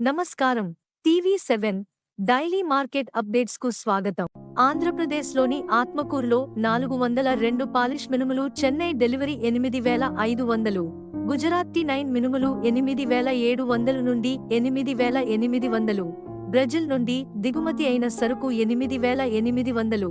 నమస్కారం. TV seven daily market అప్డేట్స్కు స్వాగతం. ఆంధ్రప్రదేశ్లోని ఆత్మకూరులో నాలుగు వందల రెండు పాలిష్ మినుములు చెన్నై డెలివరీ ఎనిమిది వేల ఐదు వందలు. గుజరాత్ టీ నైన్ మినుములు ఎనిమిది వేల ఏడు వందలు నుండి ఎనిమిది వేల ఎనిమిది వందలు. బ్రెజిల్ నుండి దిగుమతి అయిన సరుకు ఎనిమిది వేల ఎనిమిది వందలు.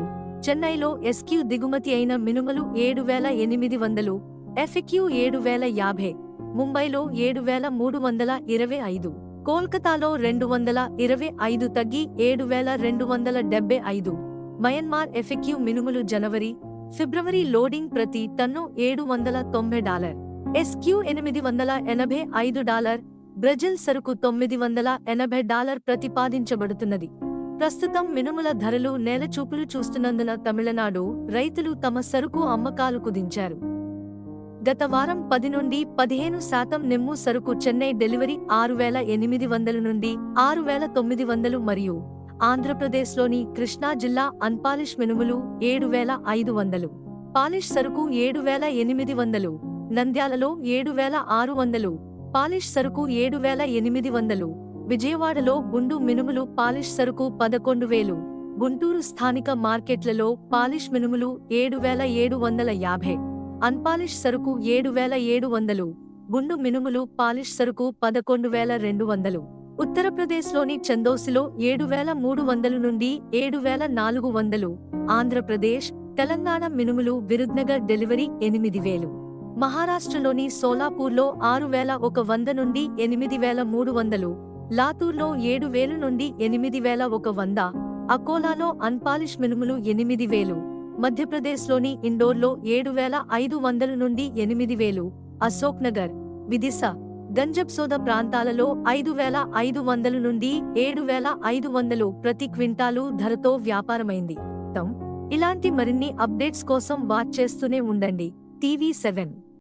చెన్నైలో ఎస్క్యూ దిగుమతి అయిన మినుములు ఏడు వేల ఎనిమిది వందలు. ఎఫ్క్యూ ఏడు వేల యాభై. ముంబైలో ఏడు వేల మూడు వందల ఇరవై ఐదు. కోల్కతాలో రెండు వందల ఇరవై ఐదు తగ్గి ఏడు వేల రెండు వందల డెబ్బై ఐదు. మయన్మార్ ఎఫెక్యూ మినుములు జనవరి ఫిబ్రవరి లోడింగ్ ప్రతి టన్ను ఏడు వందల తొంభై డాలర్. ఎస్క్యూ ఎనిమిది వందల ఎనభై ఐదు డాలర్ బ్రెజిల్ సరుకు తొమ్మిది వందల ఎనభై డాలర్ ప్రతిపాదించబడుతున్నది. ప్రస్తుతం మినుముల ధరలు నేలచూపులు చూస్తున్నందున తమిళనాడు రైతులు తమ సరుకు అమ్మకాలు కుదించారు. గత వారం పది నుండి పదిహేను శాతం నిమ్ము సరుకు చెన్నై డెలివరీ ఆరు వేల ఎనిమిది వందల నుండి ఆరు వేల తొమ్మిది వందలు మరియు ఆంధ్రప్రదేశ్లోని కృష్ణా జిల్లా అన్పాలిష్ మినుములు ఏడు వేల ఐదు వందలు పాలిష్ సరుకు ఏడు వేల ఎనిమిది వందలు నంద్యాలలో ఏడు వేల ఆరు వందలు పాలిష్ సరుకు ఏడు వేల ఎనిమిది వందలు విజయవాడలో గుండు మినుములు పాలిష్ సరుకు పదకొండు వేలు గుంటూరు స్థానిక మార్కెట్లలో పాలిష్ మినుములు ఏడు వేల ఏడు వందల యాభై. అన్పాలిష్ సరుకు ఏడు వేల ఏడు వందలు. గుండు మినుములు పాలిష్ సరుకు పదకొండు వేల రెండు వందలు. ఉత్తరప్రదేశ్లోని చందోసిలో ఏడు వేల మూడు వందలు నుండి ఏడు వేల నాలుగు వందలు. ఆంధ్రప్రదేశ్ తెలంగాణ మినుములు విరుద్నగర్ డెలివరీ ఎనిమిది వేలు. మహారాష్ట్రలోని సోలాపూర్లో ఆరు వేల ఒక వంద నుండి ఎనిమిది వేల మూడు వందలు. లాతూర్లో ఏడు వేలు నుండి ఎనిమిది వేల ఒక వంద. అకోలాలో అన్పాలిష్ మినుములు ఎనిమిది వేలు. మధ్యప్రదేశ్లోని ఇండోర్లో ఏడు వేల ఐదు వందల నుండి ఎనిమిది వేలు. అశోక్ నగర్ విదిశ. గంజబ్సోద ప్రాంతాలలో ఐదు వేల ఐదు వందల నుండి ఏడు వేల ఐదు వందలు ప్రతి క్వింటాలు ధరతో వ్యాపారమైంది. ఇలాంటి మరిన్ని అప్డేట్స్ కోసం వాచ్ చేస్తూనే ఉండండి. TV seven.